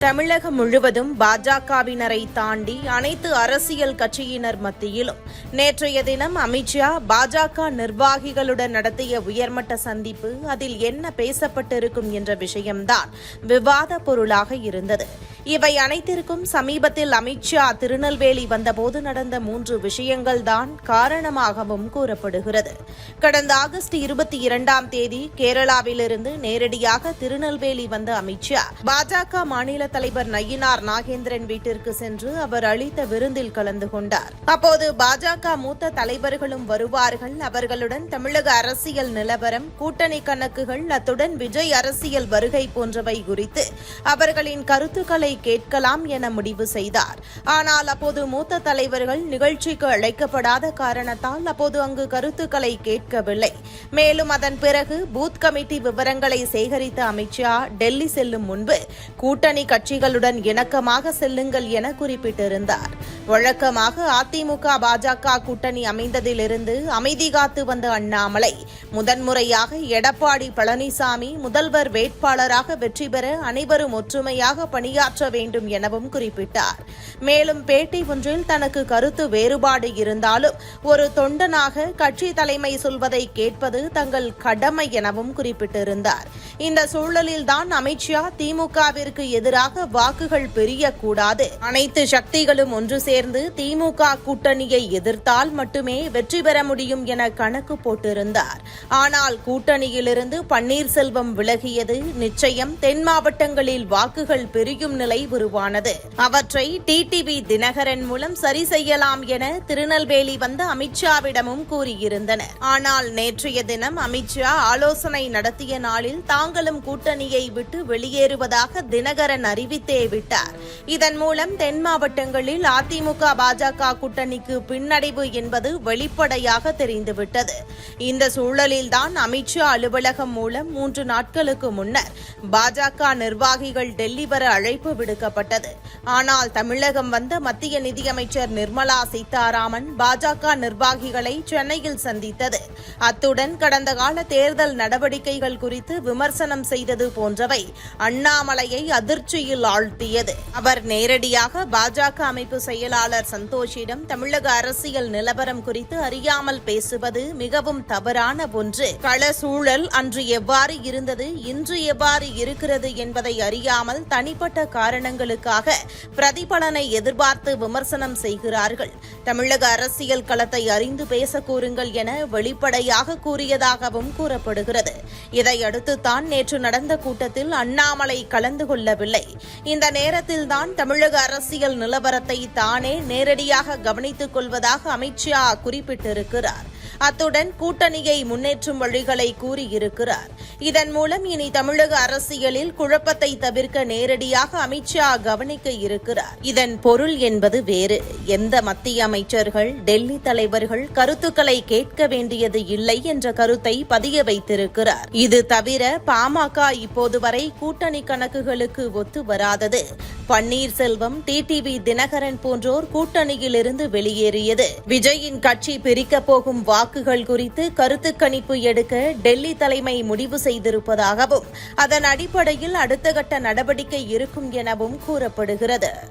தமிழகம் முழுவதும் பாஜகவினரை தாண்டி அனைத்து அரசியல் கட்சியினர் மத்தியிலும் நேற்றைய தினம் அமித்ஷா பாஜக நிர்வாகிகளுடன் நடத்திய உயர்மட்ட சந்திப்பு அதில் என்ன பேசப்பட்டிருக்கும் என்ற விஷயம்தான் விவாத பொருளாக இருந்தது. இவை அனைத்திற்கும் சமீபத்தில் அமித்ஷா திருநெல்வேலி வந்தபோது நடந்த மூன்று விஷயங்கள் தான் காரணமாகவும் கூறப்படுகிறது. கடந்த ஆகஸ்ட் இருபத்தி இரண்டாம் தேதி கேரளாவிலிருந்து நேரடியாக திருநெல்வேலி வந்த அமித்ஷா பாஜக மாநில தலைவர் நயினார் நாகேந்திரன் வீட்டிற்கு சென்று அவர் அளித்த விருந்தில் கலந்து கொண்டார். அப்போது பாஜக மூத்த தலைவர்களும் வருவார்கள். அவர்களுடன் தமிழக அரசியல் நிலவரம் கூட்டணி கணக்குகள் அத்துடன் விஜய் அரசியல் வருகை போன்றவை குறித்து அவர்களின் கருத்துக்களை கேட்கலாம் என முடிவு செய்தார். ஆனால் அப்போது மூத்த தலைவர்கள் நிகழ்ச்சிக்கு அழைக்கப்படாத காரணத்தால் அப்போது அங்கு கருத்துக்களை கேட்கவில்லை. மேலும் அதன் பிறகு பூத் கமிட்டி விவரங்களை சேகரித்த அமித்ஷா டெல்லி செல்லும் முன்பு கூட்டணி கட்சிகளுடன் இணக்கமாக செல்லுங்கள் என குறிப்பிட்டிருந்தார். வழக்கமாக அதிமுக பாஜக கூட்டணி அமைந்ததிலிருந்து அமைதி காத்து வந்த அண்ணாமலை முதன்முறையாக எடப்பாடி பழனிசாமி முதல்வர் வேட்பாளராக வெற்றி பெற அனைவரும் ஒற்றுமையாக பணியாற்ற மாற்ற வேண்டும் எனவும் குறிப்பிட்டார். மேலும் பேட்டி ஒன்றில் தனக்கு கருத்து வேறுபாடு இருந்தாலும் ஒரு தொண்டனாக கட்சி தலைமை சொல்வதை கேட்பது தங்கள் கடமை எனவும் குறிப்பிட்டிருந்தார். இந்த சூழலில்தான் அமித்ஷா திமுகவிற்கு எதிராக வாக்குகள் பெரியக்கூடாது. அனைத்து சக்திகளும் ஒன்று சேர்ந்து திமுக கூட்டணியை எதிர்த்தால் மட்டுமே வெற்றி பெற முடியும் என கணக்கு போட்டிருந்தார். ஆனால் கூட்டணியிலிருந்து பன்னீர்செல்வம் விலகியது நிச்சயம் தென் மாவட்டங்களில் வாக்குகள் பெருகும் நிலை உருவானது. அவற்றை டிடிவி தினகரன் மூலம் சரி செய்யலாம் என திருநெல்வேலி வந்த அமித்ஷாவிடமும் கூறியிருந்தனர். ஆனால் நேற்றைய தினம் அமித்ஷா ஆலோசனை நடத்திய நாளில் தாங்களும் கூட்டணியை விட்டு வெளியேறுவதாக தினகரன் அறிவித்தே விட்டார். இதன் மூலம் தென் மாவட்டங்களில் அதிமுக பாஜக கூட்டணிக்கு பின்னடைவு என்பது வெளிப்படையாக தெரிந்துவிட்டது. இந்த சூழலில்தான் அமித்ஷா அலுவலகம் மூலம் மூன்று நாட்களுக்கு முன்னர் பாஜக நிர்வாகிகள் டெல்லி வர அழைப்பு விடுக்கப்பட்டது. ஆனால் தமிழகம் வந்த மத்திய நிதியமைச்சர் நிர்மலா சீதாராமன் பாஜக நிர்வாகிகளை சென்னையில் சந்தித்தது. அத்துடன் கடந்த கால தேர்தல் நடவடிக்கைகள் குறித்து விமர்சனம் செய்தது போன்றவை அண்ணாமலையை அதிர்ச்சியில் ஆழ்த்தியது. அவர் நேரடியாக பாஜக அமைப்பு செயலாளர் சந்தோஷிடம் தமிழக அரசியல் நிலவரம் குறித்து அறியாமல் பேசுவது மிகவும் தவறான ஒன்று. கள சூழல் அன்று எவ்வாறு இருந்தது இன்று எவ்வாறு இருக்கிறது என்பதை அறியாமல் தனிப்பட்ட காரணங்களுக்காக பிரதிபலனை எதிர்பார்த்து விமர்சனம் செய்கிறார்கள். தமிழக அரசியல் களத்தை அறிந்து பேச கூறுங்கள் என வெளிப்படையாக கூறியதாகவும் கூறப்படுகிறது. இதையடுத்து தான் நேற்று நடந்த கூட்டத்தில் அண்ணாமலை கலந்து கொள்ளவில்லை. இந்த நேரத்தில்தான் தமிழக அரசியல் நிலவரத்தை தானே நேரடியாக கவனித்துக் கொள்வதாக அமித்ஷா குறிப்பிட்டிருக்கிறார். அத்துடன் கூட்டணியை முன்னேற்றும் வழிகளை கூறியிருக்கிறார். இதன் மூலம் இனி தமிழக அரசியலில் குழப்பத்தை தவிர்க்க நேரடியாக அமித்ஷா கவனிக்க இருக்கிறார். இதன் பொருள் என்பது வேறு. எந்த மத்திய அமைச்சர்கள் டெல்லி தலைவர்கள் கருத்துக்களை கேட்க வேண்டியது இல்லை என்ற கருத்தை பதிய வைத்திருக்கிறார். இது தவிர பாமக இப்போது வரை கூட்டணி கணக்குகளுக்கு ஒத்து வராதது. பன்னீர்செல்வம் டிடிவி தினகரன் போன்றோர் கூட்டணியிலிருந்து வெளியேறியது. விஜயின் கட்சி பிரிக்கப் போகும் வாக்குகள் குறித்து கருத்து கணிப்பு எடுக்க டெல்லி தலைமை முடிவு செய்திருப்பதாகவும் அதன் அடிப்படையில் அடுத்த கட்ட நடவடிக்கை இருக்கும் எனவும் கூறப்படுகிறது.